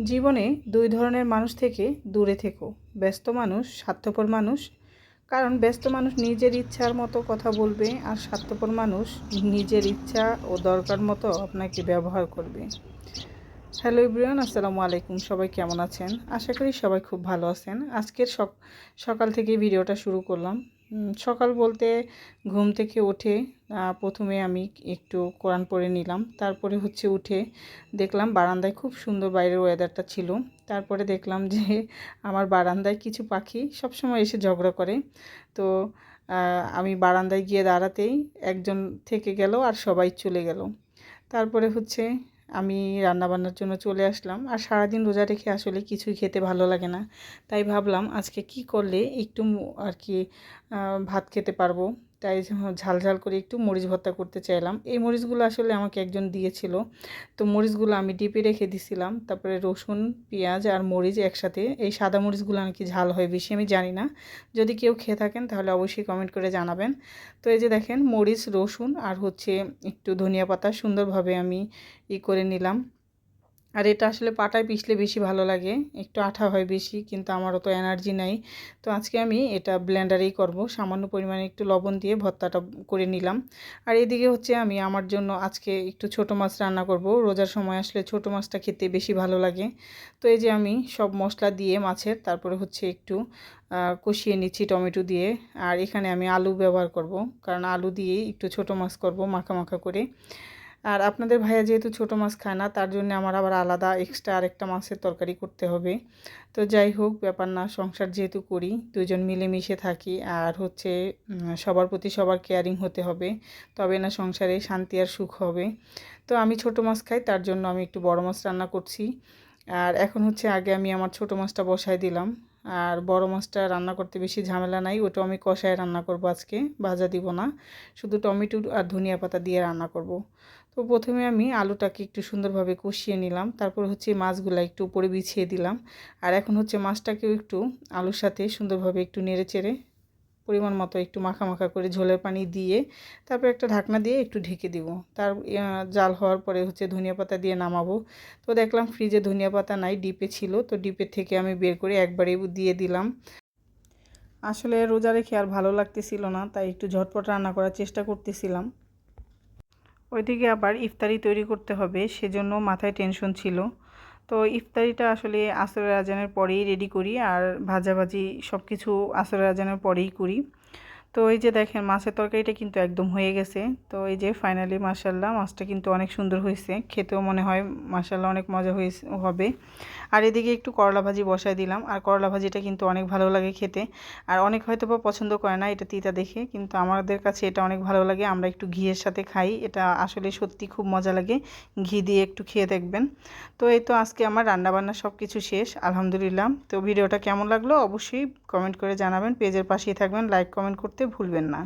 জীবনে দুই ধরনের মানুষ থেকে দূরে থেকো। ব্যস্ত মানুষ, স্বার্থপর মানুষ। কারণ ব্যস্ত মানুষ নিজের ইচ্ছার মতো কথা বলবে আর স্বার্থপর মানুষ নিজের ইচ্ছা ও দরকার মতো আপনাকে ব্যবহার করবে। হ্যালো ইব্রিয়ান আসসালামু আলাইকুম। সবাই কেমন আছেন? আশা করি সবাই খুব ভালো আছেন। আজকের সকাল থেকে ভিডিওটা শুরু করলাম। সকাল বলতে ঘুম থেকে উঠে প্রথমে আমি একটু কোরআন পড়ে নিলাম। তারপরে হচ্ছে উঠে দেখলাম বারান্দায় খুব সুন্দর বাইরের ওয়েদারটা ছিল। তারপরে দেখলাম যে আমার বারান্দায় কিছু পাখি সবসময় এসে ঝগড়া করে। তো আমি বারান্দায় গিয়ে দাঁড়াতেই একজন থেকে গেল আর সবাই চলে গেল। তারপরে হচ্ছে আমি রান্নাবান্নার জন্য চলে আসলাম। আর সারাদিন রোজা রেখে আসলে কিছুই খেতে ভালো লাগে না। তাই ভাবলাম আজকে কি করলে একটু আর কি ভাত খেতে পারব। তাই ঝাল ঝাল করে একটু মরিচ ভর্তা করতে চাইলাম। এই মরিচগুলো আসলে আমাকে একজন দিয়েছিল। তো মরিচগুলো আমি ডিপে রেখে দিছিলাম। তারপরে রসুন, পেঁয়াজ আর মরিচ একসাথে। এই সাদা মরিচগুলো নাকি ঝাল হয় বেশি, আমি জানি না। যদি কেউ খেয়ে থাকেন তাহলে অবশ্যই কমেন্ট করে জানাবেন। তো এই যে দেখেন, মরিচ, রসুন আর হচ্ছে একটু ধনিয়া পাতা সুন্দরভাবে আমি ই করে নিলাম। আর এটা আসলে পাটায় পিষলে বেশি ভালো লাগে। একটু আঠা হয় বেশি, কিন্তু আমার অত এনার্জি নাই। তো আজকে আমি এটা ব্লেন্ডারেই করব। সামান্য পরিমাণে একটু লবণ দিয়ে ভর্তাটা করে নিলাম। আর এদিকে হচ্ছে আমি আমার জন্য আজকে একটু ছোট মাছ রান্না করব। রোজার সময় আসলে ছোট মাছটা খেতে বেশি ভালো লাগে। তো এই যে আমি সব মশলা দিয়ে মাছের, তারপরে হচ্ছে একটু কষিয়ে নিচ্ছি টমেটো দিয়ে। আর এখানে আমি আলু ব্যবহার করব। কারণ আলু দিয়েই একটু ছোট মাছ করব মাখা মাখা করে। আর আপনাদের ভাইয়া যেহেতু ছোটো মাছ খায় না, তার জন্য আমার আবার আলাদা এক্সট্রা আরেকটা মাছের তরকারি করতে হবে। তো যাই হোক, ব্যাপার না, সংসার যেহেতু করি দুজন মিলেমিশে থাকি আর হচ্ছে সবার প্রতি সবার কেয়ারিং হতে হবে, তবে না সংসারে শান্তি আর সুখ হবে। তো আমি ছোটো মাছ খাই, তার জন্য আমি একটু বড় মাছ রান্না করছি। আর এখন হচ্ছে আগে আমি আমার ছোটো মাছটা বসাই দিলাম। আর বড় মাছটা রান্না করতে বেশি ঝামেলা নাই, ওটা আমি কষায় রান্না করব আজকে, ভাজা দিব না। শুধু টমেটো আর ধনিয়া পাতা দিয়ে রান্না করব। তো প্রথমে আমি আলুটাকে একটু সুন্দরভাবে কষিয়ে নিলাম, তারপর হচ্ছে মাছগুলো একটু উপরে বিছিয়ে দিলাম, আর এখন হচ্ছে মাছটাকেও একটু আলুর সাথে সুন্দরভাবে একটু নেড়ে চেড়ে পরিমাণ মতো একটু মাখা মাখা করে ঝোলের পানি দিয়ে তারপর একটা ঢাকনা দিয়ে একটু ঢেকে দিব। তার জাল হওয়ার পরে হচ্ছে ধনিয়া পাতা দিয়ে নামাবো। তো দেখলাম ফ্রিজে ধনিয়া পাতা নাই, ডিপে ছিল, তো ডিপের থেকে আমি বের করে একবারে দিয়ে দিলাম। আসলে রোজা রেখে আর ভালো লাগতেছিল না, তাই একটু ঝটপট রান্না করার চেষ্টা করতেছিলাম। ওইদিকে আবার ইফতারি তৈরি করতে হবে, সেজন্য মাথায় টেনশন ছিল। তো ইফতারিটা আসলে আসরের আজানের পরেই রেডি করি, আর ভাজাভাজি সব কিছু আসরের আজানের পরেই করি। তো এই যে দেখেন, মাছের তরকারিটা কিন্তু একদম হয়ে গেছে। তো এই যে ফাইনালি মাসাল্লাহ মাছটা কিন্তু অনেক সুন্দর হয়েছে। খেতেও মনে হয় মাসাল্লাহ অনেক মজা হয়ে হবে। আর এদিকে একটু করলা ভাজি বসাই দিলাম। আর করলা ভাজিটা কিন্তু অনেক ভালো লাগে খেতে। আর অনেক হয়তো বা পছন্দ করে না এটা তিতা দেখে, কিন্তু আমাদের কাছে এটা অনেক ভালো লাগে। আমরা একটু ঘিয়ের সাথে খাই। এটা আসলে সত্যি খুব মজা লাগে। ঘি দিয়ে একটু খেয়ে দেখবেন। তো এই তো আজকে আমার রান্নাবান্না সব কিছু শেষ, আলহামদুলিল্লাহ। তো ভিডিওটা কেমন লাগল অবশ্যই কমেন্ট করে জানাবেন। পেজের পাশেই থাকবেন, লাইক, কমেন্ট করতে ভুলবেন না।